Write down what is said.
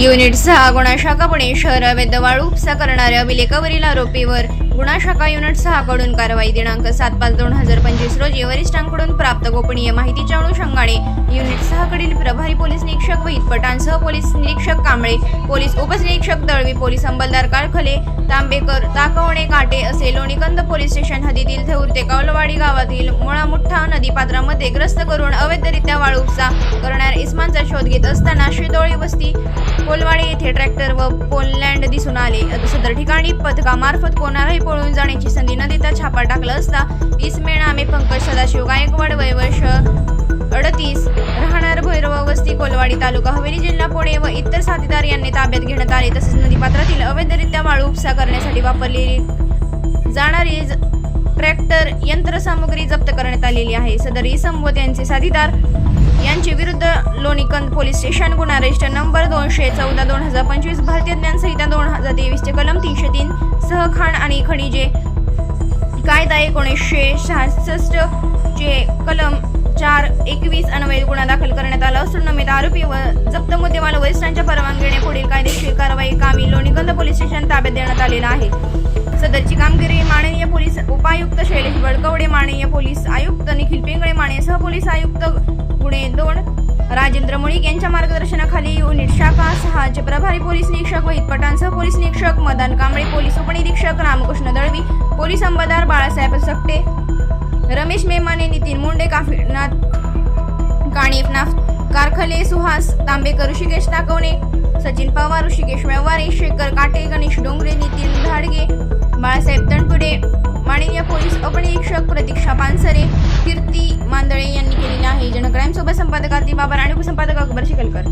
Unit सहा गुन्हा शाखा पुणे शहर अवैध वाळू उपसा करणाऱ्या अभिलेखावरील आरोपीवर गुन्हा शाखा युनिट सहा कडून कारवाई. दिनांक सात पाच दोन हजार पंचवीस रोजी वरिष्ठांकडून प्राप्त गोपनीय माहितीच्या अनुषंगाने युनिट सहा कडील प्रभारी पोलीस निरीक्षक वहीत पटांसह पोलीस निरीक्षक कांबळे पोलीस उपनिरीक्षक दळवी पोलीस अंमलदार काळखले तांबेकर ताकवणे काटे असे लोणीकंद पोलीस स्टेशन हद्दीतील थेऊर ते कौलवाडी गावातील मुळामुठ्ठा नदीपात्रामध्ये ग्रस्त करून अवैधरित्या वाळू उपसा करणाऱ्या इस्मानचा शोध घेत असताना शिदोळी वस्ती कोलवाडी येथे ट्रॅक्टर व पोललँड दिसून आले. सदर ठिकाणी पथकामार्फत कोणालाही पळून जाण्याची संधी न देता छापा टाकला असता इसमे नामे पंकज सदाशिव गायकवाड वय वर्ष अडतीस राहणार भैरव वस्ती कोलवाडी तालुका. हवेली जिल्हा पुणे व इतर साथीदार यांनी ताब्यात घेण्यात आले. तसेच नदीपात्रातील अवैधरित्या वाळू उपसा करण्यासाठी वापरलेली जाणारी ज- ट्रॅक्टर यंत्रसामुग्री जप्त करण्यात आलेली आहे. सदर इसम व त्यांचे साथीदार यांचे विरुद्ध लोणीकंद पोलीस स्टेशन गुन्हा रजिस्टर नंबर दोनशे चौदा दोन हजार पंचवीस भारतीय ज्ञानसंहिता दोन हजार तेवीसचे कलम तीनशे तीन सह खाण आणि खनिजे कायदा एकोणीसशे सहासष्ट चे कलम चार एकवीस अन्वये गुन्हा दाखल करण्यात आला असून नमित आरोपी व जप्त मुद्देमाल वरिष्ठांच्या परवानगीने पुढील कायदेशीर कारवाई कामी लोणीकंद पोलीस स्टेशन ताब्यात देण्यात आलेला आहे. सदरची कामगिरी माननीय पोलीस उपायुक्त शैलेश बडकवडे माननीय पोलीस आयुक्त निखिल पिंगळे माननीय सहपोलीस आयुक्त गुणे दोन राजेंद्र मुळीक यांच्या मार्गदर्शनाखाली युनिट शाखा सहाचे प्रभारी पोलीस निरीक्षक वहित पठाण पोलीस निरीक्षक मदन कांबळे पोलीस उपनिरीक्षक रामकृष्ण दळवी पोलीस अंबादार बाळासाहेब सकटे रमेश मेमाने नितीन मुंडे काफीनाथ काणीफनाथ कारखले सुहास तांबेकर ऋषिकेश ताकवणे सचिन पवार ऋषिकेश व्यवहारे शेखर काटे गणेश डोंगरे नितीन उपनिरीक्षक प्रतीक्षा पानसरे कीर्ती मांदळे यांनी केलेली आहे. जनक्राईम सोबत संपादक आरती बाबर आणि उपसंपादक अकबर शिकलकर.